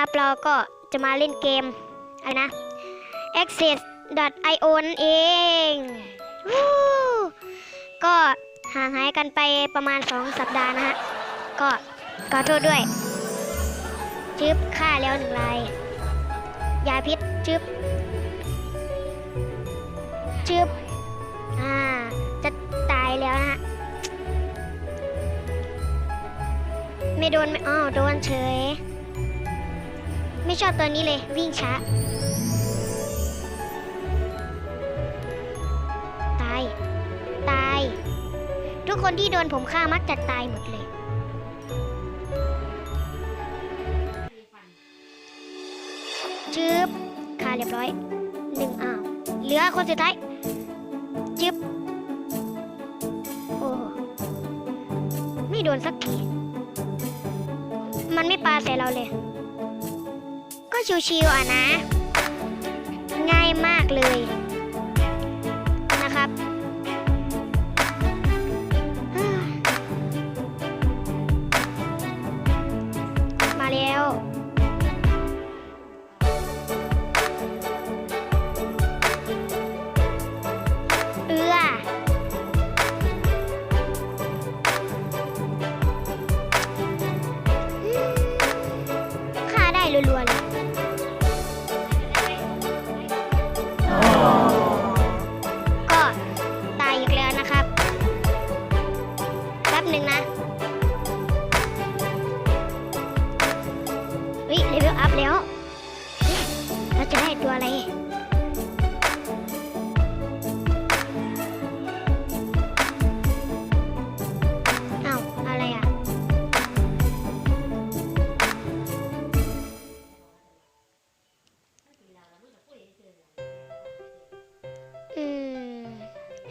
ครับเราก็จะมาเล่นเกมอะไรนะ access.io นั่นเองก็ห่างหายกันไปประมาณ 2 สัปดาห์นะฮะ ก็ขอโทษด้วย จึ๊บฆ่าแล้วหนึ่งราย ยาพิษ จึ๊บ จึ๊บ อ่า จะตายแล้วนะฮะ ไม่โดนไม่อ้าวโดนเฉย ไม่ชอบตัวนี้เลย วิ่งช้า ตาย ตาย ทุกคนที่โดนผมฆ่ามักจะตายหมดเลยจึบฆ่าเรียบร้อยหนึ่งอ้าว เหลือคนสุดท้ายจึบโอ้ไม่โดนสักที มันไม่ปาใส่เราเลย ก็ชิวๆอะนะ ง่ายมากเลย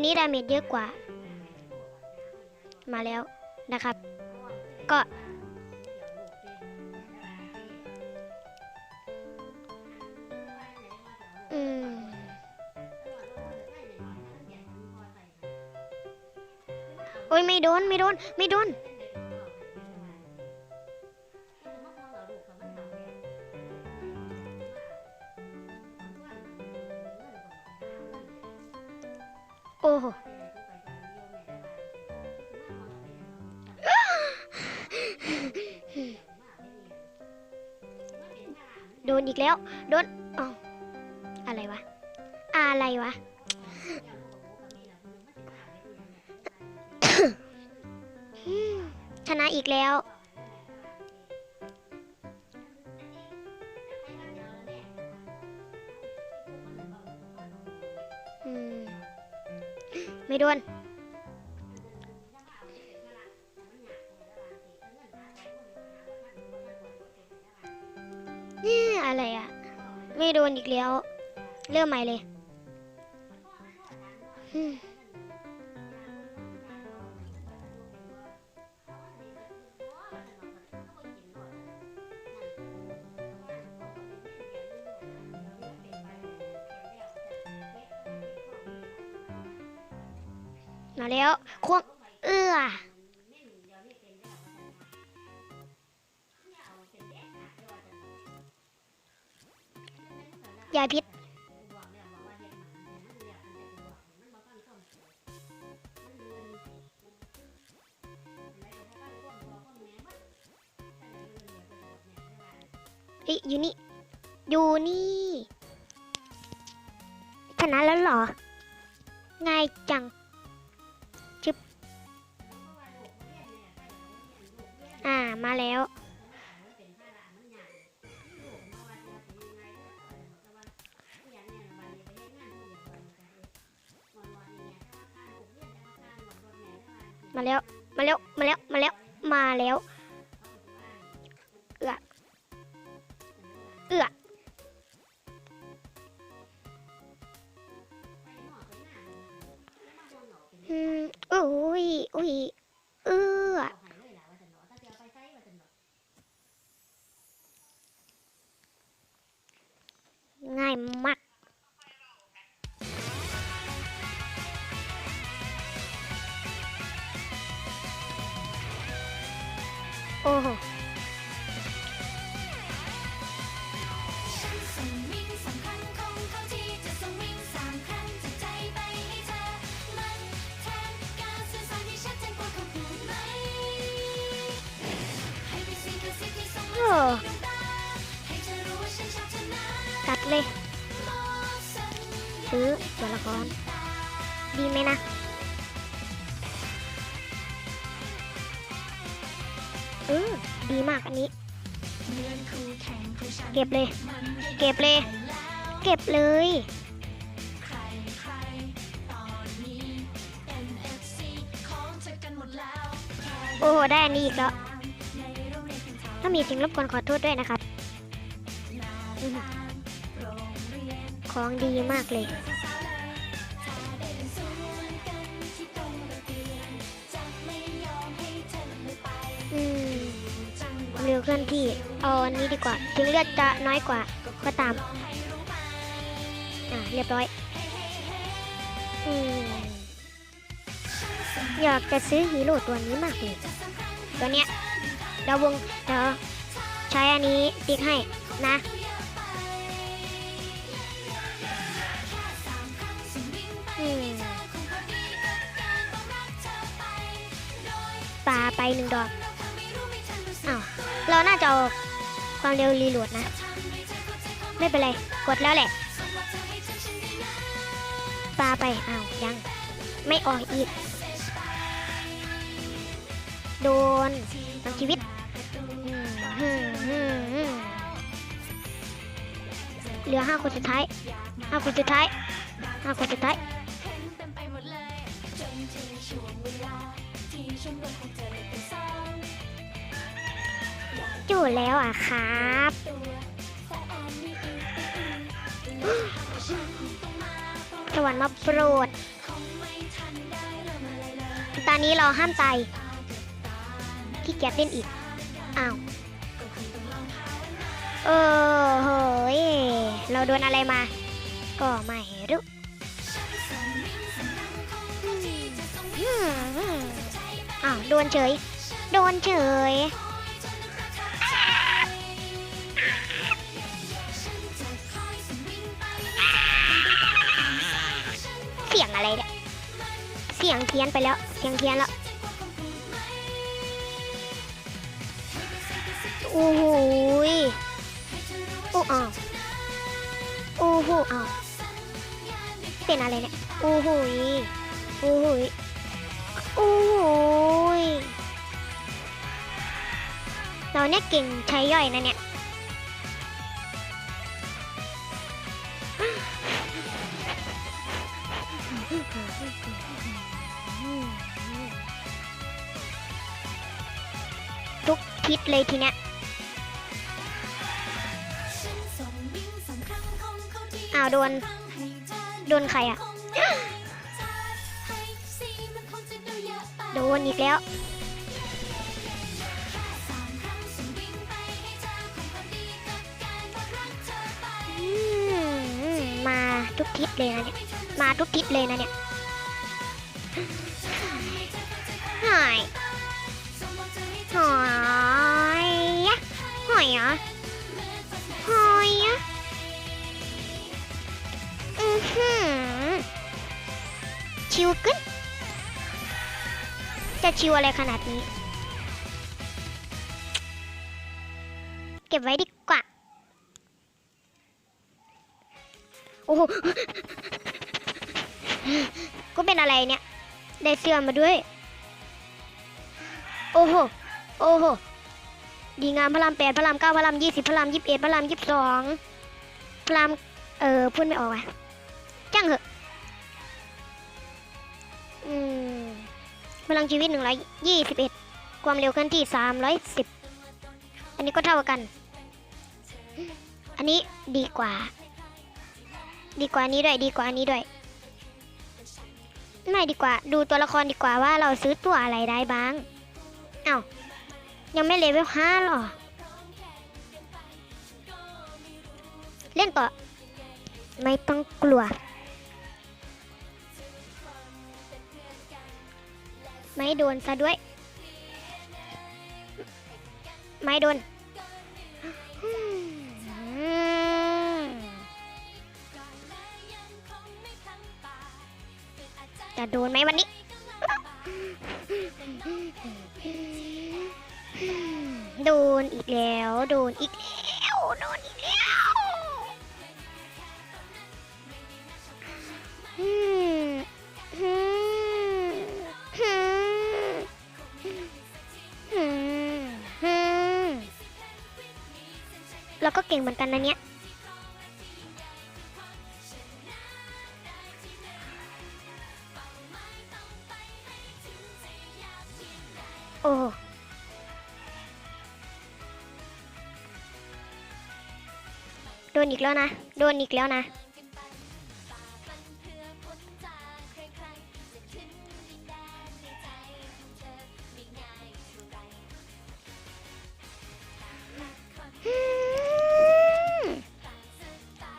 นนี้ดาเมจเยอะกว่า มาแล้วนะครับ ก็ อืม โอ้ยไม่โดน ไม่โดน ไม่โดน โอ้โดนอีกแล้ว โดนอ๋ออะไรวะ อะไรวะ ชนะอีกแล้ว ไม่โดนนี่อะไรอะไม่โดนอีกแล้ว เริ่มใหม่เลย มาแล้วควงเอื้อยาพิษเฮ้ยอยู่นี่ อยู่นี่ ชนะแล้วเหรอ ง่ายจัง อ่ามาแล้ว มาแล้ว มาแล้ว มาแล้ว มาแล้ว มาแล้ว เอือเอืออืมโอ้ยโอ้ย เลย ซื้อตัวละครดีไหมนะ เออ ดีมากอันนี้ เก็บเลย เก็บเลย เก็บเลยโอ้โห ได้อันนี้อีกแล้ว ถ้ามีสิ่งรบกวนขอโทษด้วยนะครับ ของดีมากเลยอืมเร็วเคลื่อนที่ เอาอันนี้ดีกว่า ถึงเลือดจะน้อยกว่าก็ตาม อ่าเรียบร้อย อืม อยากจะซื้อฮีโร่ตัวนี้มากเลย ตัวเนี้ยเดาววงเดี๋ยวใช้อันนี้ติ๊กให้นะ อืมปาไปหนึ่งดอกอ้าวเราน่าจะเอาความเร็วรีโหลดนะ ไม่เป็นไร กดแล้วแหละ ปลาไปอ้าวยัง ไม่ออกอีก โดนทั้งชีวิตเหลือห้าคนสุดท้ายห้าคนสุดท้ายห้าคนสุดท้าย จูดแล้วอะครับสวรรค์มาโปรดตอนนี้เราห้ามตายขี้เกียจเล่นอีก อ้าวเออเฮ้ยเราโดนอะไรมา ก็ไม่รู้ อ้าวโดนเฉย โดนเฉย เสียงอะไรเนี่ย เสียงเพี้ยนไปแล้ว เสียงเพี้ยนแล้ว โอ้โหโอ้อ้าวโอ้โหอ้าวเป็นอะไรเนี่ย โอ้หยโอ้โห เนี่ยเก่งใช้ย่อยนะเนี่ยทุกทิศเลยทีเนี้ยอ้าวโดน โดนใครอะโดนอีกแล้ว ทุกทิศเลยนะเนี่ย มาทุกทิศเลยนะเนี่ยหายหอยอะหอยอะหอยอะอือหือชิวขึ้น จะชิวอะไรขนาดนี้ เก็บไว้ดี อ้โหก็เป็นอะไรเนี่ย ได้เสื้อมาด้วย โอ้โห โอ้โห ดีงามพระรามแปดพระรามเก้าพระรามยี่สิบพระรามยี่สิบเอ็ดพระรามยี่สิบสองพระราม เออพูดไม่ออกว่ะจ้างเหอะ อืมพลังชีวิตหนึ่งร้อยยี่สิบเอ็ดความเร็วเคลื่อนที่สามร้อยสิบอันนี้ก็เท่ากัน อันนี้ดีกว่า ดีกว่านี้ด้วยดีกว่านี้ด้วย ไม่ดีกว่า ดูตัวละครดีกว่าว่าเราซื้อตัวอะไรได้บ้างเอ้ายังไม่เลเวลห้าหรอ เล่นต่อ ไม่ต้องกลัว ไม่โดนซะด้วย ไม่โดน จะโดนไหมวันนี้ โดนอีกแล้ว โดนอีกแล้ว โดนอีกแล้วเราก็เก่งเหมือนกันนะเนี่ย โอ้โดนอีกแล้วนะ โดนอีกแล้วนะ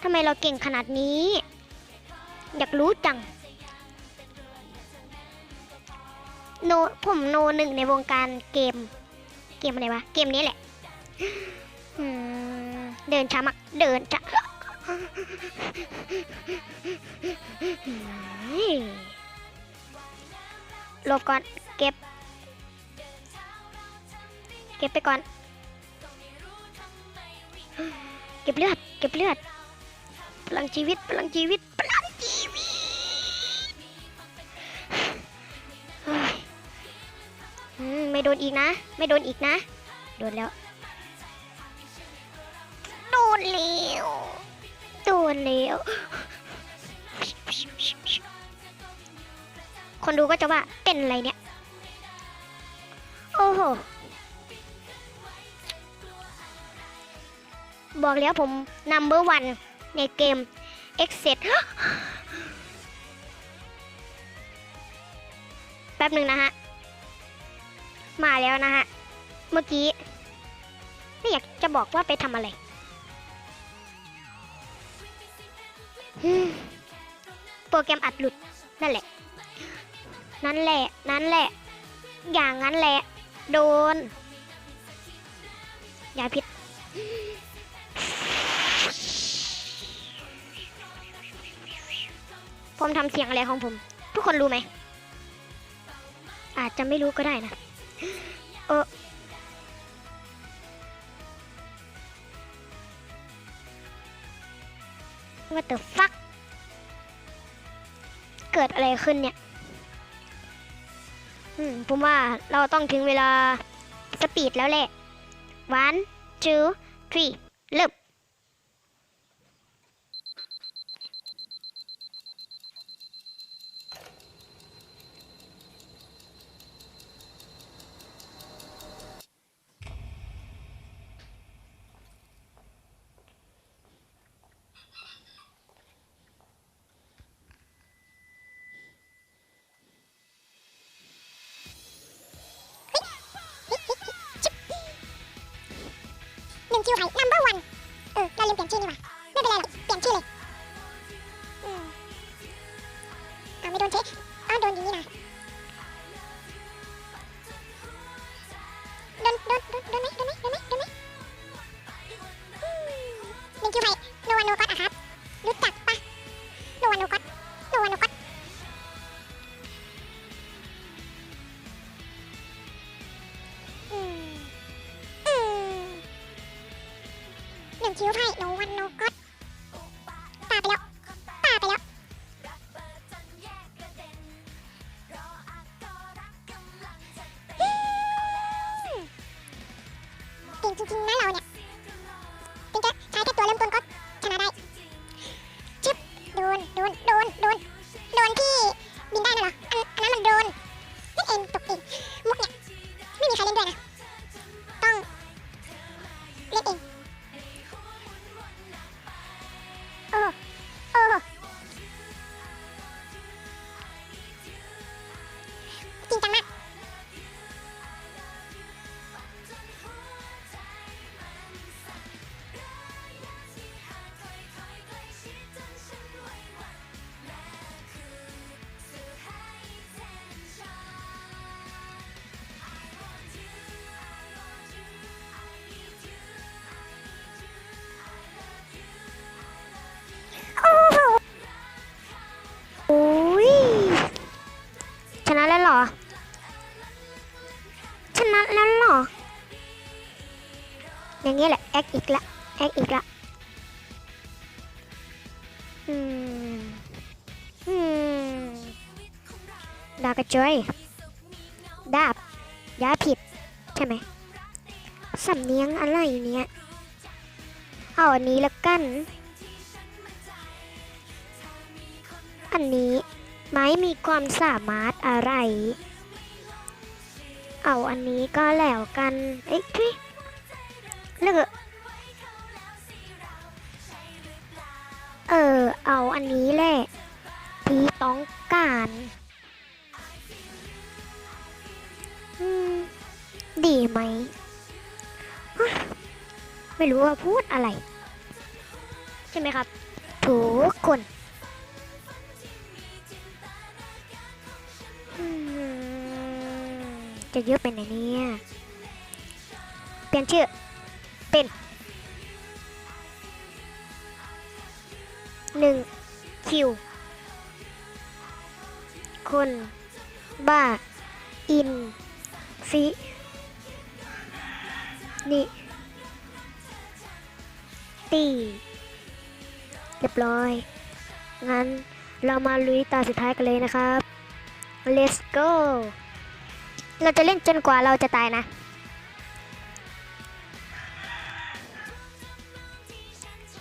ทำไมเราเก่งขนาดนี้ อยากรู้จัง โนผมโนหนึ่งในวงการเกม เกมอะไรวะ เกมนี้แหละเดินช้ามักเดินช้าหลบก่อนเก็บ เก็บไปก่อน เก็บเลือด เก็บเลือดพลังชีวิตพลังชีวิตพ อืมไม่โดนอีกนะ ไม่โดนอีกนะ โดนแล้ว โดนแล้วโดนแล้วคนดูก็จะว่าเป็นอะไรเนี่ย โอ้โห บอกแล้วผม number one ในเกม Exit แป๊บหนึ่งนะฮะ มาแล้วนะฮะ เมื่อกี้ ไม่อยากจะบอกว่าไปทำอะไรโปรแกรมอัดหลุด นั่นแหละ นั่นแหละ นั่นแหละ อย่างนั้นแหละ โดน อย่าผิดผมทำเสียงอะไรของผม ทุกคนรู้ไหม อาจจะไม่รู้ก็ได้นะ เออว่าแต่ฟัก เกิดอะไรขึ้นเนี่ย อืมผมว่าเราต้องถึงเวลาสปีดแล้วแหละ one two three เริ่ม อย่างนี้แหละแอคอีกละแอคอีกละอืมอืมดาวกระจอยดาบย้ายผิด ใช่ไหมสำเนียงอะไรเนี่ย เอาอันนี้ละกัน อันนี้ไม้มีความสามารถอะไร เอาอันนี้ก็แล้วกัน เอ้ยทุยเลือก เออ เอาอันนี้แหละที่ต้องการดีไหม ไม่รู้ว่าพูดอะไร ใช่ไหมครับ ทุกคนจะเยอะไปไหนเนี่ย เปลี่ยนชื่อ เป็น หนึ่งคิว คน บ้า อินฟินี่ตีเรียบร้อย งั้นเรามาลุยตาสุดท้ายกันเลยนะครับ let's go เราจะเล่นจนกว่าเราจะตายนะ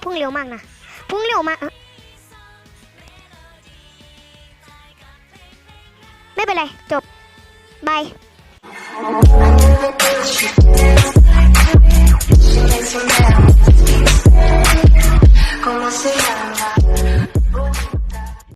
พุ่งเร็วมากนะ พุ่งเร็วมาก ไปเลย จบ บาย Como se llama?